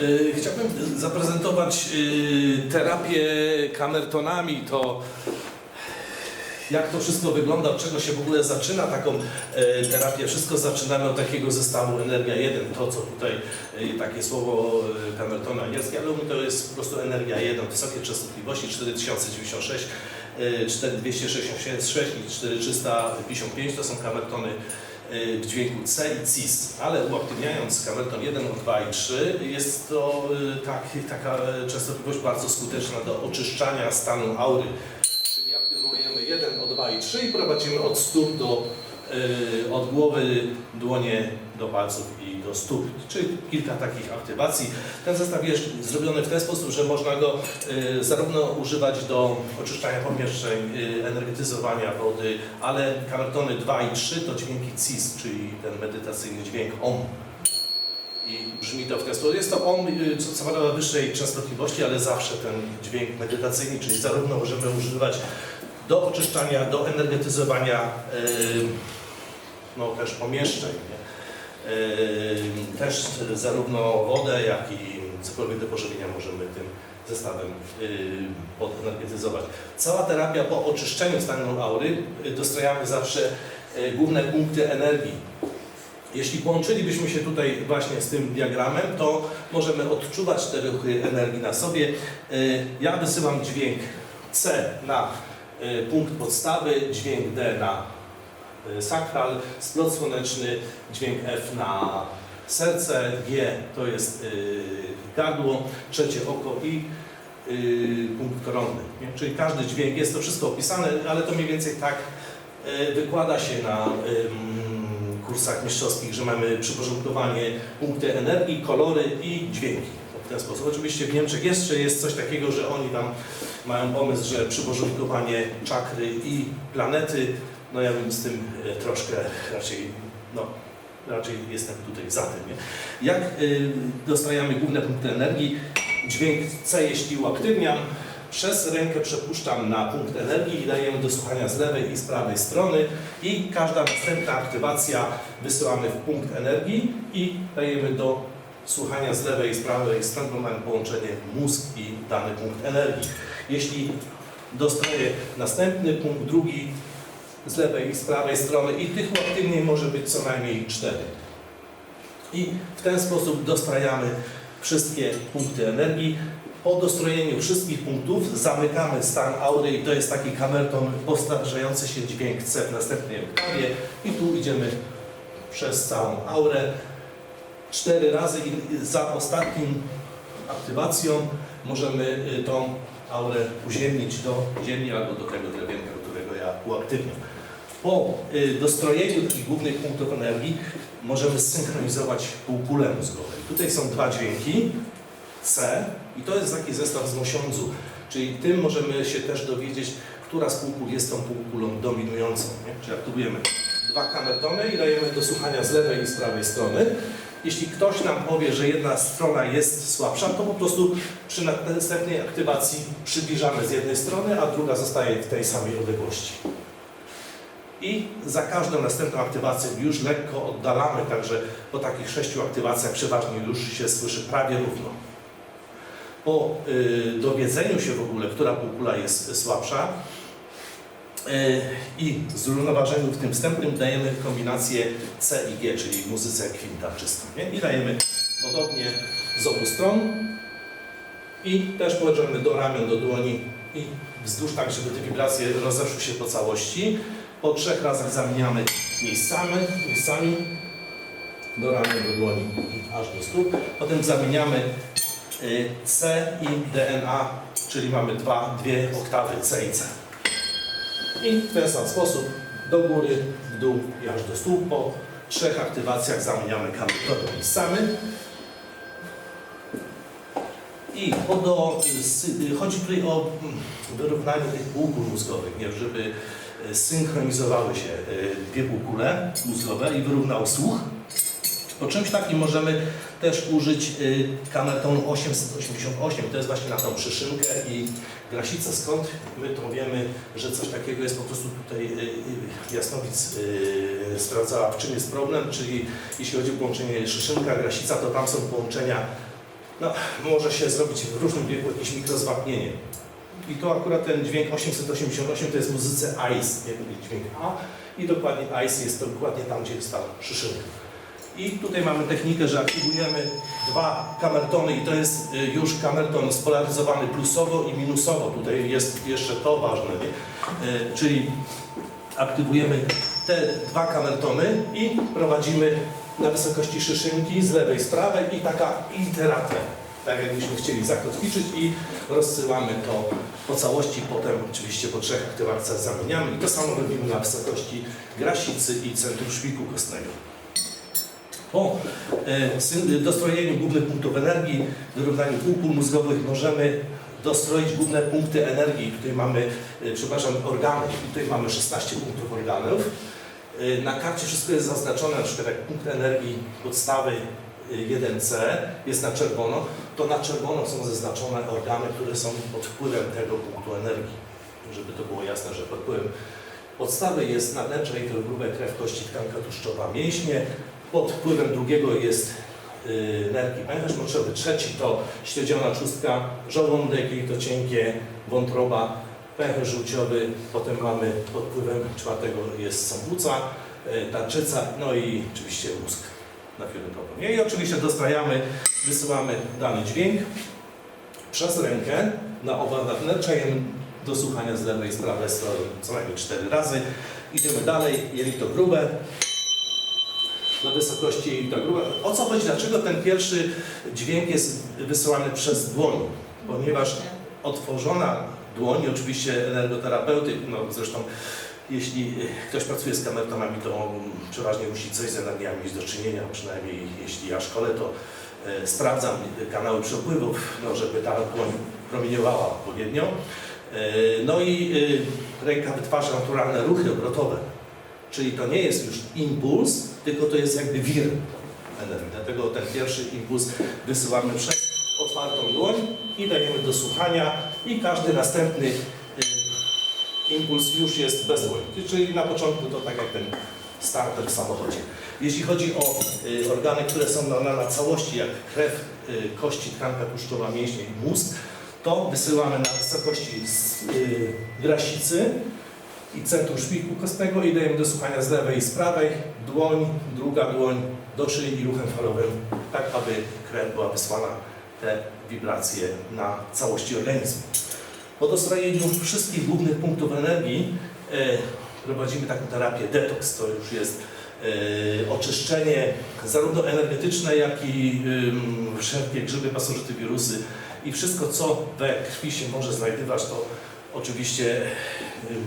Y, Chciałbym zaprezentować y, terapię kamertonami, to jak to wszystko wygląda, od czego się w ogóle zaczyna taką e, terapię. Wszystko zaczynamy od takiego zestawu Energia 1, to co tutaj takie słowo kamertona angielskie, ale to jest po prostu Energia 1, wysokie częstotliwości 4096, e, 4266 i 4355 to są kamertony w dźwięku C i CIS, ale uaktywniając kamerton 1, 2 i 3 jest to e, tak, taka e, częstotliwość bardzo skuteczna do oczyszczania stanu aury. Czyli aktywujemy 1, O2 i 3 i prowadzimy od stóp do, y, od głowy, dłonie do palców i do stóp, czyli kilka takich aktywacji. Ten zestaw jest zrobiony w ten sposób, że można go y, zarówno używać do oczyszczania pomieszczeń, y, energetyzowania wody, ale kamertony 2 i 3 to dźwięki CIS, czyli ten medytacyjny dźwięk OM. I brzmi to w ten sposób. Jest to on, y, co, co prawda wyższej częstotliwości, ale zawsze ten dźwięk medytacyjny, czyli zarówno możemy używać do oczyszczania, do energetyzowania no, też pomieszczeń. Nie? Y, też zarówno wodę, jak i cokolwiek do pożywienia możemy tym zestawem y, podenergetyzować. Cała terapia po oczyszczeniu stanu aury y, dostrajamy zawsze główne punkty energii. Jeśli połączylibyśmy się tutaj właśnie z tym diagramem, to możemy odczuwać te ruchy energii na sobie. Ja wysyłam dźwięk C na punkt podstawy, dźwięk D na sakral, splot słoneczny, dźwięk F na serce, G to jest y, gardło, trzecie oko i y, punkt koronny. Czyli każdy dźwięk, jest to wszystko opisane, ale to mniej więcej tak wykłada się na kursach mistrzowskich, że mamy przyporządkowanie punkty energii, kolory i dźwięki. W ten sposób. Oczywiście w Niemczech jeszcze jest coś takiego, że oni tam mają pomysł, że przyporządkowanie czakry i planety, no ja bym z tym e, troszkę raczej, no raczej jestem tutaj za tym. Nie? Jak y, dostajemy główne punkty energii? Dźwięk C, jeśli uaktywniam, przez rękę przepuszczam na punkt energii i dajemy do słuchania z lewej i z prawej strony i każda następna aktywacja wysyłamy w punkt energii i dajemy do słuchania z lewej i z prawej strony, bo mamy połączenie mózg i dany punkt energii. Jeśli dostaję następny punkt, drugi z lewej i z prawej strony i tych uaktywnień może być co najmniej cztery. I w ten sposób dostrajamy wszystkie punkty energii. Po dostrojeniu wszystkich punktów zamykamy stan aury i to jest taki kamerton powtarzający się dźwięk C w następnej oktawie i tu idziemy przez całą aurę cztery razy i za ostatnim aktywacją możemy y, tą aurę uziemnić do ziemi albo do tego drewienka, którego ja uaktywniam. Po y, dostrojeniu takich głównych punktów energii możemy zsynchronizować półkulę mózgową. Tutaj są dwa dźwięki, C i to jest taki zestaw z mosiądzu, czyli tym możemy się też dowiedzieć, która z półkul jest tą półkulą dominującą. Nie? Czyli aktywujemy dwa kamertony i dajemy do słuchania z lewej i z prawej strony. Jeśli ktoś nam powie, że jedna strona jest słabsza, to po prostu przy następnej aktywacji przybliżamy z jednej strony, a druga zostaje w tej samej odległości. I za każdą następną aktywację już lekko oddalamy, także po takich sześciu aktywacjach przeważnie już się słyszy prawie równo. Po y, dowiedzeniu się w ogóle, która półkula jest słabsza y, i zrównoważeniu w tym wstępnym dajemy kombinację C i G, czyli muzyce kwinta czystą. Nie? I dajemy podobnie z obu stron i też położymy do ramion, do dłoni i wzdłuż tak, żeby te wibracje rozeszły się po całości. Po trzech razach zamieniamy miejscami, miejscami do ramion, do dłoni aż do stóp. Potem zamieniamy y, C i DNA, czyli mamy dwa, dwie oktawy C i C. I w ten sam sposób do góry, w dół i aż do stóp. Po trzech aktywacjach zamieniamy kamertory miejscami. I do, chodzi tutaj o mm, wyrównanie tych półkul mózgowych, nie? żeby synchronizowały się y, dwie półkule mózgowe i wyrównał słuch. Po czymś takim możemy też użyć y, kamertonu 888. To jest właśnie na tą przyszynkę i grasicę. Skąd my to wiemy, że coś takiego jest po prostu tutaj y, Jasnowic sprawdzała, w czym jest problem, czyli jeśli chodzi o połączenie szyszynka, grasica, to tam są połączenia, no może się zrobić w różnym biegu jakieś mikrozwapnienie. I to akurat ten dźwięk 888 to jest muzyce ICE, jakby dźwięk A i dokładnie ICE jest dokładnie tam, gdzie jest ta. I tutaj mamy technikę, że aktywujemy dwa kamertony i to jest y, już kamerton spolaryzowany plusowo i minusowo. Tutaj jest jeszcze to ważne? Y, czyli aktywujemy te dwa kamertony i prowadzimy na wysokości szyszynki z lewej, z prawej i taka iteracja. Tak jakbyśmy chcieli zakotwiczyć i rozsyłamy to po całości, potem oczywiście po trzech aktywacjach zamieniamy i to samo robimy na wysokości grasicy i centrum szpiku kostnego. Po e, dostrojeniu głównych punktów energii, wyrównaniu półkul mózgowych możemy dostroić główne punkty energii. Tutaj mamy, e, przepraszam, organy. Tutaj mamy 16 punktów organów. E, Na karcie wszystko jest zaznaczone, na przykład jak punkt energii podstawy 1C jest na czerwono, to na czerwono są zaznaczone organy, które są pod wpływem tego punktu energii. Żeby to było jasne, że pod wpływem podstawy jest nadęcze i to grube krew, kości, tkanka tłuszczowa, mięśnie. Pod wpływem drugiego jest y, nerki pęcherz moczowy, trzeci to śledziona trzustka, żołądek i to cienkie, wątroba, pęcherz żółciowy, potem mamy pod wpływem czwartego jest sambuca, y, tarczyca, no i oczywiście mózg na fioletowo. I oczywiście dostrajamy, wysyłamy dany dźwięk przez rękę na oba nadnerczeń do słuchania z lewej i z prawej strony co najmniej cztery razy. Idziemy dalej, jelito grube, do wysokości jelita grube. O co chodzi? Dlaczego ten pierwszy dźwięk jest wysyłany przez dłoń? Ponieważ otworzona dłoń, oczywiście energoterapeuty, no zresztą jeśli ktoś pracuje z kamertonami, to on przeważnie musi coś z energiami mieć do czynienia, przynajmniej jeśli ja szkole, to e, sprawdzam kanały przepływów, no, żeby ta dłoń promieniowała odpowiednio. E, No i e, ręka wytwarza naturalne ruchy obrotowe, czyli to nie jest już impuls, tylko to jest jakby wir energii. Dlatego ten pierwszy impuls wysyłamy przez otwartą dłoń i dajemy do słuchania i każdy następny impuls już jest bez. Czyli na początku to tak jak ten starter w samochodzie. Jeśli chodzi o y, organy, które są na, na, na całości, jak krew, y, kości, tkanka tłuszczowa, mięśnie i mózg, to wysyłamy na wysokości z, y, grasicy i centrum szpiku kostnego i dajemy do słuchania z lewej i z prawej, dłoń, druga dłoń do szyi i ruchem falowym, tak aby krew była wysłana te wibracje na całości organizmu. Po dostrojeniu wszystkich głównych punktów energii e, prowadzimy taką terapię detoks. To już jest e, oczyszczenie zarówno energetyczne, jak i wszelkie grzyby, pasożyty, wirusy i wszystko, co we krwi się może znajdować, to oczywiście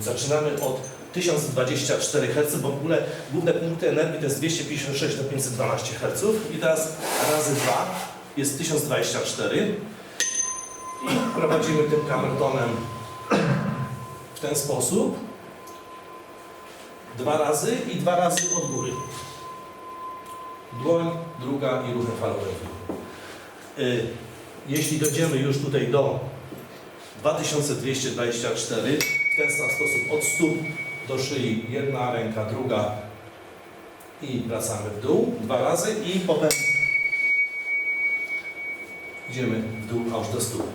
zaczynamy od 1024 Hz, bo w ogóle główne punkty energii to jest 256 do 512 Hz i teraz razy 2 jest 1024 i prowadzimy tym kamertonem w ten sposób dwa razy i dwa razy od góry. Dłoń, druga i ruchem falowym. Jeśli dojdziemy już tutaj do 2224, w ten sam sposób od stóp do szyi, jedna ręka, druga i wracamy w dół dwa razy i potem idziemy w dół aż do stóp.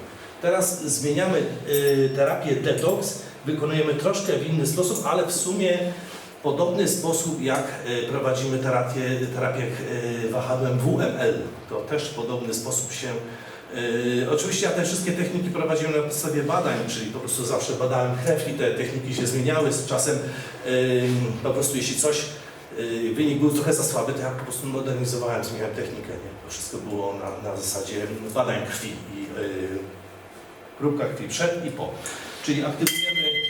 Teraz zmieniamy y, terapię detoks, wykonujemy troszkę w inny sposób, ale w sumie podobny sposób jak y, prowadzimy terapię, terapię y, wahadłem WML. To też w podobny sposób się Oczywiście ja te wszystkie techniki prowadziłem na podstawie badań, czyli po prostu zawsze badałem krew i te techniki się zmieniały z czasem. Po prostu jeśli coś, wynik był trochę za słaby, to ja po prostu modernizowałem, zmieniałem technikę. Nie? To wszystko było na, na zasadzie badań krwi i próbka krwi przed i po. Czyli aktywujemy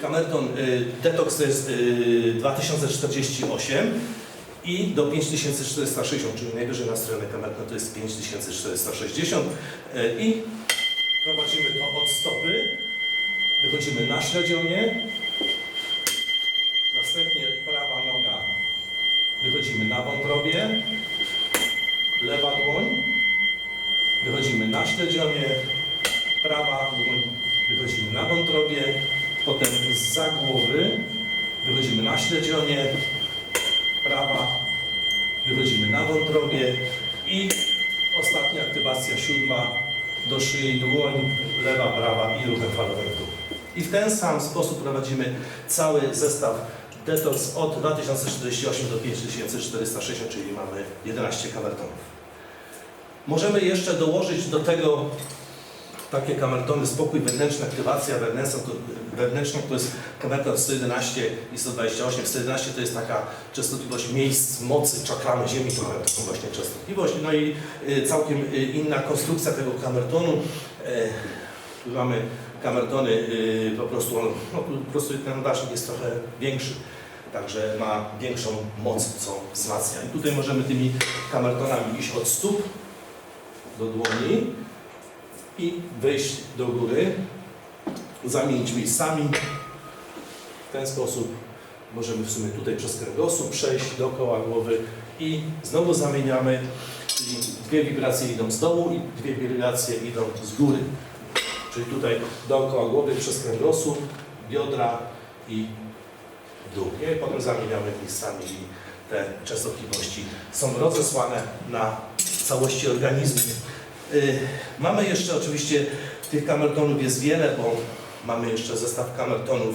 kamerton y, detox to jest y, 2048 i do 5460, czyli najwyżej nastrojony kamerton to jest 5460 y, i prowadzimy to od stopy, wychodzimy na śledzionie, następnie prawa noga. Wychodzimy na wątrobie, lewa dłoń, wychodzimy na śledzionie, prawa wychodzimy na wątrobie, potem za głowy, wychodzimy na śledzionie, prawa, wychodzimy na wątrobie i ostatnia aktywacja siódma do szyi dłoń, lewa, prawa i ruchem dół. I w ten sam sposób prowadzimy cały zestaw Detox od 2048 do 5460, czyli mamy 11 kamertonów. Możemy jeszcze dołożyć do tego takie kamertony spokój wewnętrzny, aktywacja wewnętrzna, to, wewnętrzna, to jest kamerton 111 i 128. 111 to jest taka częstotliwość miejsc mocy, czakramy ziemi, to mamy taką właśnie częstotliwość. No i y, całkiem y, inna konstrukcja tego kamertonu. E, tu mamy kamertony, y, po prostu, no, po prostu ten ważnik jest trochę większy. Także ma większą moc, co wzmacnia. I tutaj możemy tymi kamertonami iść od stóp do dłoni i wejść do góry, zamienić miejscami. W ten sposób możemy w sumie tutaj przez kręgosłup przejść dookoła głowy i znowu zamieniamy, czyli dwie wibracje idą z dołu i dwie wibracje idą z góry. Czyli tutaj dookoła głowy przez kręgosłup, biodra i dół. I potem zamieniamy miejscami i te częstotliwości są rozesłane na całości organizmu. Y, Mamy jeszcze oczywiście tych kamertonów jest wiele, bo mamy jeszcze zestaw kamertonów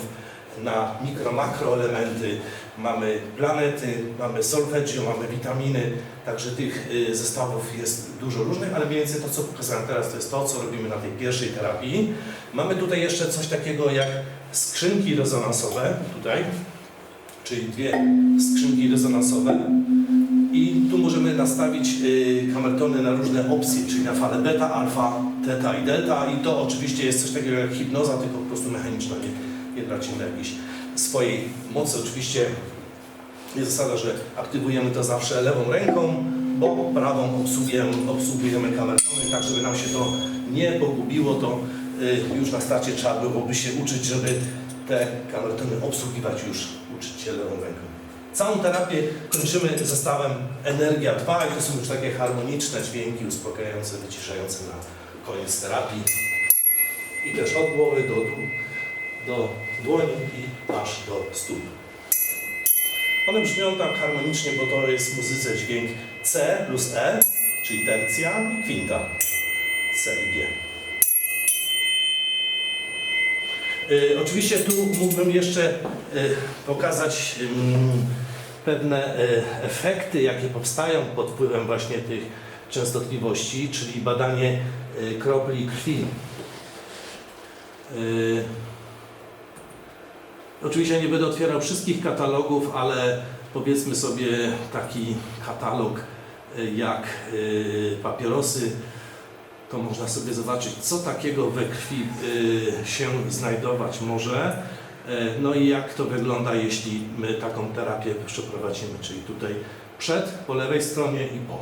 na mikro, makro elementy, mamy planety, mamy solfeggio, mamy witaminy, także tych y, zestawów jest dużo różnych, ale więcej to, co pokazałem teraz, to jest to, co robimy na tej pierwszej terapii. Mamy tutaj jeszcze coś takiego jak skrzynki rezonansowe, tutaj, czyli dwie skrzynki rezonansowe. I tu możemy nastawić y, kamertony na różne opcje, czyli na fale beta, alfa, teta i delta. I to oczywiście jest coś takiego jak hipnoza, tylko po prostu mechaniczna, nie, nie tracimy jakiejś swojej mocy. Oczywiście jest zasada, że aktywujemy to zawsze lewą ręką, bo prawą obsługujemy, obsługujemy kamertony, tak żeby nam się to nie pogubiło, to y, już na starcie trzeba byłoby się uczyć, żeby te kamertony obsługiwać już, uczyć się lewą ręką. Całą terapię kończymy zestawem Energia 2 i to są już takie harmoniczne dźwięki uspokajające, wyciszające na koniec terapii. I też od głowy do, do dłoni i aż do stóp. One brzmią tak harmonicznie, bo to jest w muzyce dźwięk C plus E, czyli tercja i kwinta. C i G. Y, oczywiście tu mógłbym jeszcze y, pokazać pewne y, efekty, jakie powstają pod wpływem właśnie tych częstotliwości, czyli badanie kropli krwi. Oczywiście nie będę otwierał wszystkich katalogów, ale powiedzmy sobie taki katalog jak papierosy, to można sobie zobaczyć, co takiego we krwi y, się znajdować może. Y, No i jak to wygląda, jeśli my taką terapię przeprowadzimy, czyli tutaj przed, po lewej stronie i po.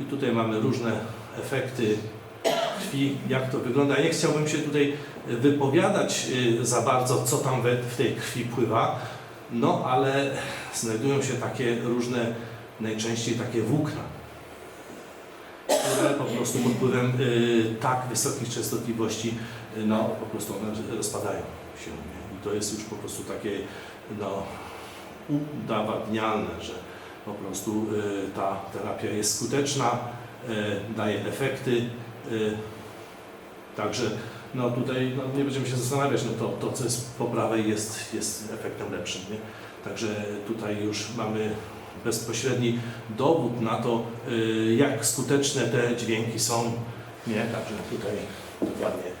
I tutaj mamy różne efekty krwi, jak to wygląda. Nie chciałbym się tutaj wypowiadać y, za bardzo, co tam we, w tej krwi pływa, no ale znajdują się takie różne, najczęściej takie włókna, które po prostu pod wpływem y, tak wysokich częstotliwości, y, no po prostu one rozpadają się. I to jest już po prostu takie, no, udowadnialne, że po prostu y, ta terapia jest skuteczna, daje efekty. Także no tutaj no nie będziemy się zastanawiać, no to, to co jest po prawej jest, jest efektem lepszym. Nie? Także tutaj już mamy bezpośredni dowód na to, y, jak skuteczne te dźwięki są. Nie? Także tutaj dokładnie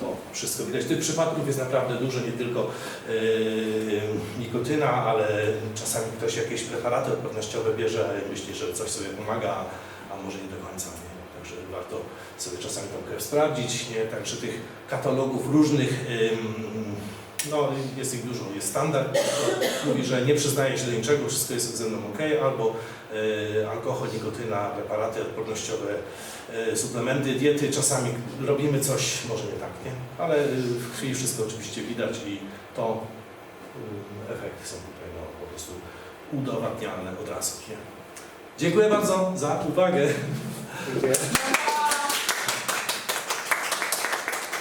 to wszystko widać. Tych przypadków jest naprawdę dużo, nie tylko yy, nikotyna, ale czasami ktoś jakieś preparaty odpornościowe bierze, myśli, że coś sobie pomaga, a może nie do końca. Nie? Także warto sobie czasami tą krew sprawdzić. Nie? Także tych katalogów różnych, ym, no jest ich dużo. Jest standard, mówi, że nie przyznaje się do niczego, wszystko jest ze mną ok, albo y, alkohol, nikotyna, preparaty odpornościowe, y, suplementy, diety. Czasami robimy coś, może nie tak, nie? ale w krwi wszystko oczywiście widać i to y, efekty są tutaj no, po prostu udowadnialne od razu. Nie? Dziękuję bardzo za uwagę. Dziękuję.